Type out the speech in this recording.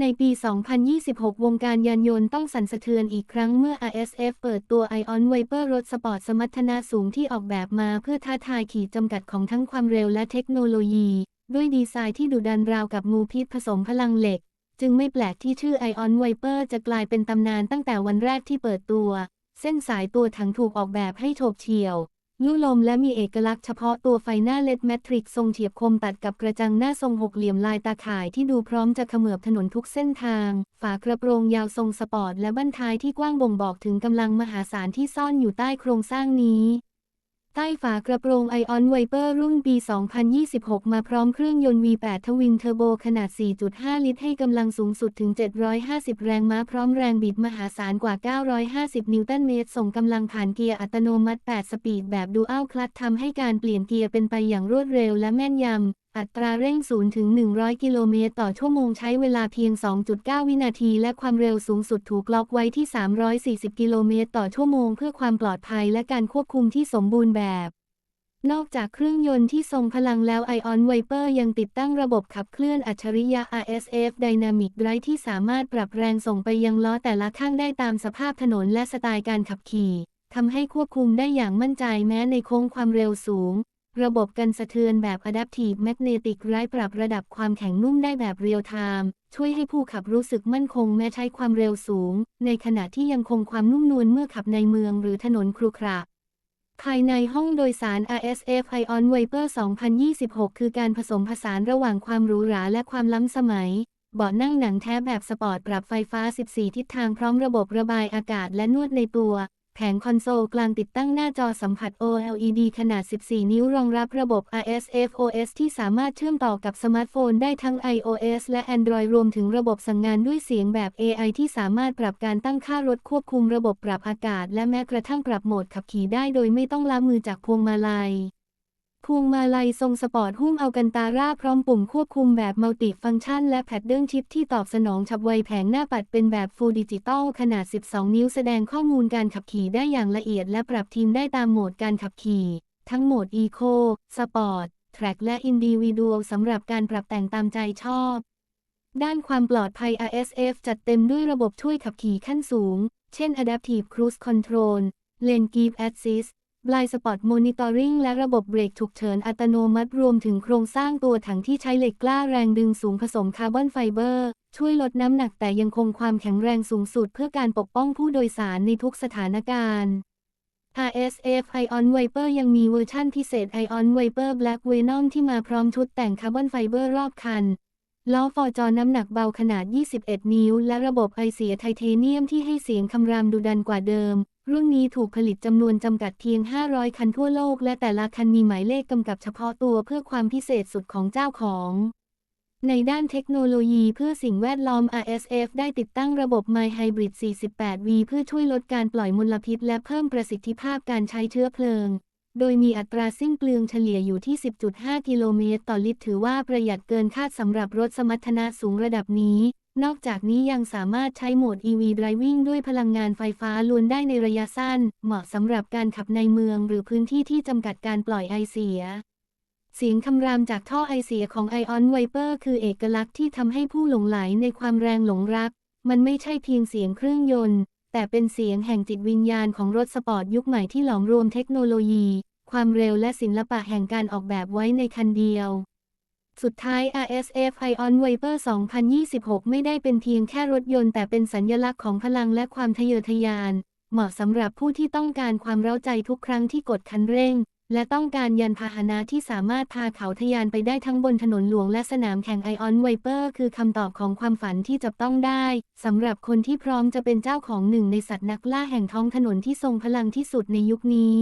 ในปี 2026 วงการยานยนต์ต้องสั่นสะเทือนอีกครั้งเมื่อ RSF เปิดตัว Ion Viper รถสปอร์ตสมรรถนะสูงที่ออกแบบมาเพื่อท้าทายขีดจำกัดของทั้งความเร็วและเทคโนโลยี ด้วยดีไซน์ที่ดุดันราวกับงูพิษผสมพลังเหล็ก จึงไม่แปลกที่ชื่อ Ion Viper จะกลายเป็นตำนานตั้งแต่วันแรกที่เปิดตัว เส้นสายตัวถังถูกออกแบบให้โฉบเฉี่ยว ยุลมและมีเอกลักษณ์เฉพาะตัวไฟหน้าเลดแมทริกทรงเฉียบคมตัดกับกระจังหน้าทรงหกเหลี่ยมลายตาข่ายที่ดูพร้อมจะเขมือบถนนทุกเส้นทาง ฝากระโปรงยาวทรงสปอร์ตและบั้นท้ายที่กว้างบ่งบอกถึงกำลังมหาศาลที่ซ่อนอยู่ใต้โครงสร้างนี้ ใต้ฝากระโปรงไอออนไวเปอรุ่นปี 2026 มาพร้อมเครื่องยนต์ V8 ทวินเทอร์โบขนาด 4.5 ลิตรให้กำลังสูงสุดถึง 750 แรงม้าพร้อมแรงบิดมหาศาลกว่า 950 นิวตันเมตร ส่งกำลังผ่านเกียร์อัตโนมัติ 8 สปีดแบบดูอัลคลัตทำให้การเปลี่ยนเกียร์เป็นไปอย่างรวดเร็วและแม่นยำ อัตราเร่ง 0 ถึง 100 กิโลเมตรต่อชั่วโมงใช้เวลาเพียง 2.9 วินาที และความเร็วสูงสุดถูกล็อกไว้ที่ 340 กิโลเมตรต่อชั่วโมงเพื่อความปลอดภัยและการควบคุมที่สมบูรณ์แบบ นอกจากเครื่องยนต์ที่ทรงพลังแล้ว Ion Viper ยังติดตั้งระบบขับเคลื่อนอัจฉริยะ RSF Dynamic Drive ที่สามารถปรับแรงส่งไปยังล้อแต่ละข้างได้ตามสภาพถนนและสไตล์การขับขี่ทำให้ควบคุมได้อย่างมั่นใจแม้ในโค้งความเร็วสูง ระบบกันสะเทือนแบบ Adaptive Magnetic Drive ปรับระดับความแข็งนุ่มได้แบบเรียลไทม์ช่วยให้ผู้ขับรู้สึกมั่นคงแม้ใช้ความเร็วสูง ในขณะที่ยังคงความนุ่มนวลเมื่อขับในเมืองหรือถนนครุขระภายในห้องโดยสาร RSF Ion Viper 2026 คือการผสมผสานระหว่างความหรูหราและความล้ำสมัย เบาะนั่งหนังแท้แบบสปอร์ตปรับไฟฟ้า 14 ทิศทางพร้อมระบบระบายอากาศและนวดในตัว แผงคอนโซลกลางติดตั้งหน้าจอสัมผัส OLED ขนาด 14 นิ้วรองรับระบบ RSF OS ที่สามารถเชื่อมต่อกับสมาร์ทโฟนได้ทั้ง iOS และ Android รวมถึงระบบสั่งงานด้วยเสียงแบบ AI ที่สามารถปรับการตั้งค่ารถควบคุมระบบปรับอากาศ และแม้กระทั่งปรับโหมดขับขี่ได้โดยไม่ต้องล้ามือจากพวงมาลัย พวงมาลัยทรงสปอร์ตหุ้มเอากันตาร่าพร้อมปุ่มควบคุมแบบมัลติฟังก์ชัน และแพดเดิลชิปที่ตอบสนองฉับไวแผงหน้าปัดเป็นแบบฟูลดิจิตอลขนาด 12 นิ้วแสดงข้อมูลการขับขี่ได้อย่างละเอียด และปรับทีมได้ตามโหมดการขับขี่ ทั้งโหมด Eco Sport Track และ Individual สำหรับการปรับแต่งตามใจชอบ ด้านความปลอดภัย RSF จัดเต็มด้วยระบบช่วยขับขี่ขั้นสูง เช่น Adaptive Cruise Control Lane Keep Assist Blind Spot Monitoring และระบบเบรกฉุกเฉินอัตโนมัติรวมถึงโครงสร้างตัวถังที่ใช้เหล็กกล้าแรงดึงสูงผสมคาร์บอนไฟเบอร์ ช่วยลดน้ำหนักแต่ยังคงความแข็งแรงสูงสุดเพื่อการปกป้องผู้โดยสารในทุกสถานการณ์ RSF Ion Viper ยังมีเวอร์ชั่นพิเศษ Ion Viper Black Venom ที่มาพร้อมชุดแต่งคาร์บอนไฟเบอร์รอบคัน ล้อฟอร์จอน้ำหนักเบาขนาด 21 นิ้ว และระบบไอเสียไทเทเนียมที่ให้เสียงคำรามดุดันกว่าเดิม รุ่นนี้ถูกผลิตจำนวนจำกัดเพียง 500 คันทั่วโลก และแต่ละคันมีหมายเลขกำกับเฉพาะตัวเพื่อความพิเศษสุดของเจ้าของ ในด้านเทคโนโลยีเพื่อสิ่งแวดล้อม RSF ได้ติดตั้งระบบ My Hybrid 48V เพื่อช่วยลดการปล่อยมลพิษ และเพิ่มประสิทธิภาพการใช้เชื้อเพลิง โดยมีอัตราสิ้นเปลืองเฉลี่ยอยู่ที่ 10.5 กิโลเมตรต่อลิตร ถือว่าประหยัดเกินคาดสำหรับรถสมรรถนะสูงระดับนี้ นอกจากนี้ยังสามารถใช้โหมด EV Driving ด้วยพลังงานไฟฟ้าล้วนได้ในระยะสั้น เหมาะสำหรับการขับในเมืองหรือพื้นที่ที่จำกัดการปล่อยไอเสีย เสียงคำรามจากท่อไอเสียของ Ion Viper คือเอกลักษณ์ที่ทำให้ผู้หลงไหลในความแรงหลงรัก มันไม่ใช่เพียงเสียงเครื่องยนต์ แต่เป็นเสียงแห่งจิตวิญญาณของรถสปอร์ตยุคใหม่ที่หลอมรวมเทคโนโลยี ความเร็วและศิลปะแห่งการออกแบบไว้ในคันเดียว สุดท้าย RSF Ion Viper 2026 ไม่ได้เป็นเพียงแค่รถยนต์แต่เป็นสัญลักษณ์ของพลังและความทะเยอทะยาน เหมาะสำหรับผู้ที่ต้องการความเร้าใจทุกครั้งที่กดคันเร่ง และต้องการยานพาหนะที่สามารถพาเขาทะยานไปได้ทั้งบนถนนหลวงและสนามแข่ง Ion Viper คือคำตอบของความฝันที่จับต้องได้สำหรับคนที่พร้อมจะเป็นเจ้าของหนึ่งในสัตว์นักล่าแห่งท้องถนนที่ทรงพลังที่สุดในยุคนี้